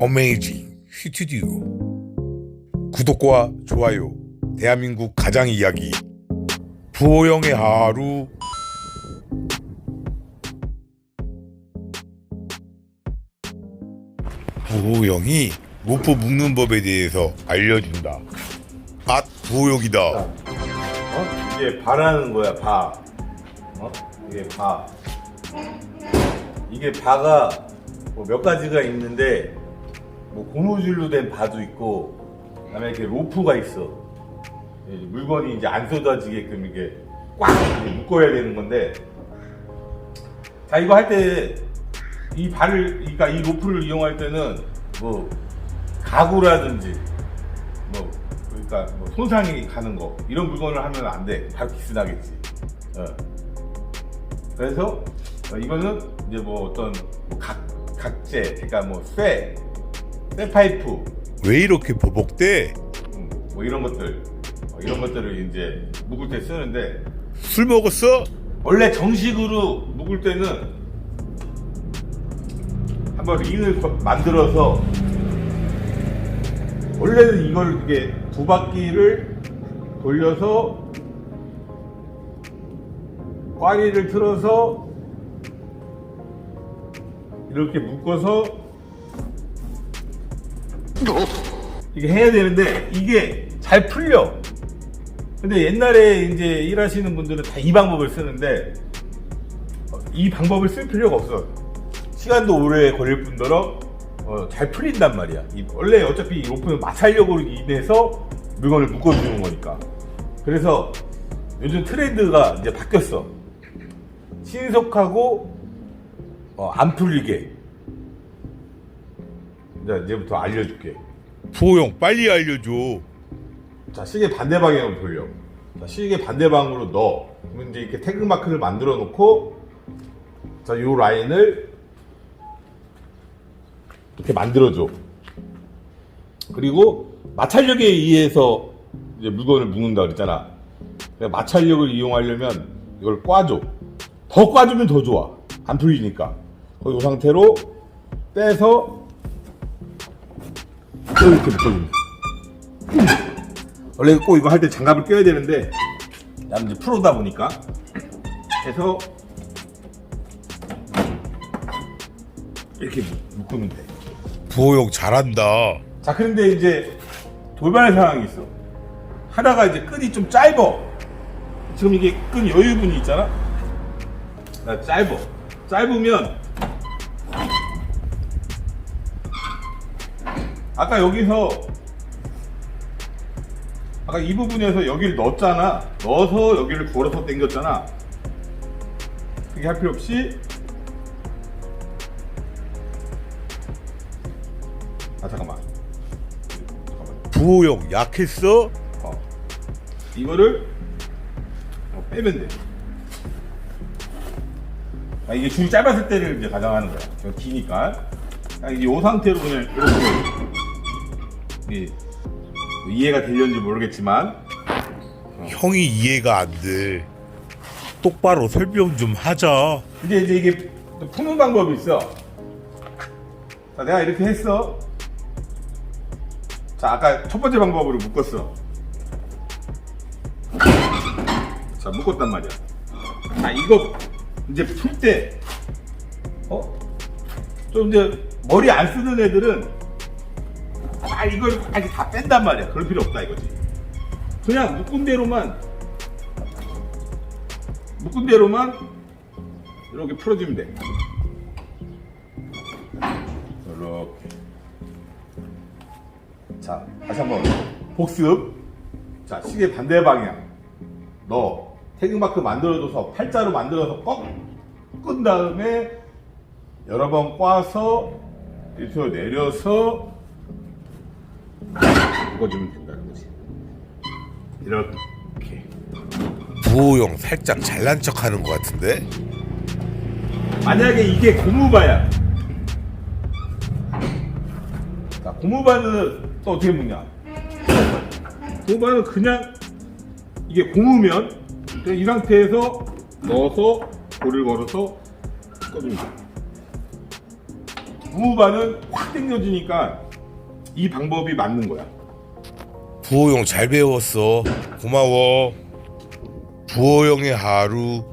어메이징 스튜디오 구독과 좋아요 대한민국 가장 이야기 부호영의 하루 부호영이 로프 묶는 법에 대해서 알려준다 아 부호영이다 어? 이게 바라는 거야, 바. 어? 이게 바. 이게 바가 뭐 몇 가지가 있는데, 뭐 고무줄로 된 바도 있고, 그다음에 이렇게 로프가 있어. 이 물건이 이제 안 쏟아지게끔 이게 꽉 이렇게 묶어야 되는 건데, 자 이거 할 때 이 발을, 그러니까 이 로프를 이용할 때는 뭐 가구라든지 뭐 그러니까 뭐 손상이 가는 거 이런 물건을 하면 안 돼. 바로 기스 나겠지. 어. 그래서 어, 이거는 이제 뭐 어떤 뭐 각, 각재, 그러니까 뭐쇠, 쇠 파이프, 왜 이렇게 버벅대 음, 뭐 이런 것들, 어, 이런 것들을 이제 묶을 때 쓰는데. 술 먹었어? 원래 정식으로 묶을 때는 한번 링을 거- 만들어서 원래는 이걸 이게 두 바퀴를 돌려서 꽈리를 틀어서 이렇게 묶어서 이게 해야 되는데 이게 잘 풀려. 근데 옛날에 이제 일하시는 분들은 다 이 방법을 쓰는데 어, 이 방법을 쓸 필요가 없어. 시간도 오래 걸릴 뿐더러 어, 잘 풀린단 말이야. 이- 원래 어차피 이 로프는 마찰력으로 인해서 물건을 묶어주는 거니까. 그래서 요즘 트렌드가 이제 바뀌었어. 신속하고 어, 안 풀리게. 이제 이제부터 알려줄게. 부호영 빨리 알려줘 자, 시계 반대 방향으로 돌려. 자, 시계 반대 방향으로 넣어. 그러면 이제 이렇게 태극 마크를 만들어 놓고, 자, 요 라인을 이렇게 만들어 줘. 그리고 마찰력에 의해서 이제 물건을 묶는다 그랬잖아. 그러니까 마찰력을 이용하려면 이걸 꽈줘. 더 꽈주면 더 좋아. 안 풀리니까. 이 상태로 빼서 이렇게 묶어줍니다. 원래 꼭 이거 할 때 장갑을 껴야 되는데 나는 이제 프로다 보니까 해서 이렇게 묶으면 돼. 부호영 잘한다 자 그런데 이제 돌발 상황이 있어. 하다가 이제 끈이 좀 짧어. 지금 이게 끈 여유분이 있잖아. 나 짧어. 짧으면 아까 여기서 아까 이 부분에서 여기를 넣었잖아. 넣어서 여기를 걸어서 당겼잖아. 그게 할 필요 없이 아 잠깐만. 잠깐만. 부호영 약했어 어. 이거를 어, 빼면 돼. 아, 이게 줄이 짧았을 때를 이제 가정하는 거야. 저 기니까. 아, 이 상태로 그냥 이렇게. 뭐 이해가 되려는지 모르겠지만. 형이 이해가 안 돼 똑바로 설명 좀 하자 근데 이제 이게 또 푸는 방법이 있어. 자, 내가 이렇게 했어. 자, 아까 첫 번째 방법으로 묶었어. 자, 묶었단 말이야. 자, 이거 이제 풀 때, 어? 좀 이제 머리 안 쓰는 애들은 아, 이걸 아직 다 뺀단 말이야. 그럴 필요 없다 이거지. 그냥 묶은 대로만, 묶은 대로만 이렇게 풀어주면 돼. 이렇게. 자, 다시 한번 복습. 자, 시계 반대 방향. 너 태극마크 만들어줘서 팔자로 만들어서 꺾, 끈 다음에 여러 번 꽈서 밑으로 내려서 묶어주면 된다는 거지. 이렇게. 부호영 살짝 잘난 척 하는 것 같은데 만약에 이게 고무바야. 자, 고무바는 또 어떻게 묶냐? 고무바는 그냥 이게 고무면 그냥 이 상태에서 넣어서 볼을 걸어서 꺼줍니다. 고무바는 확탁 당겨주니까 이 방법이 맞는 거야. 부호용 잘 배웠어. 고마워. 부호용의 하루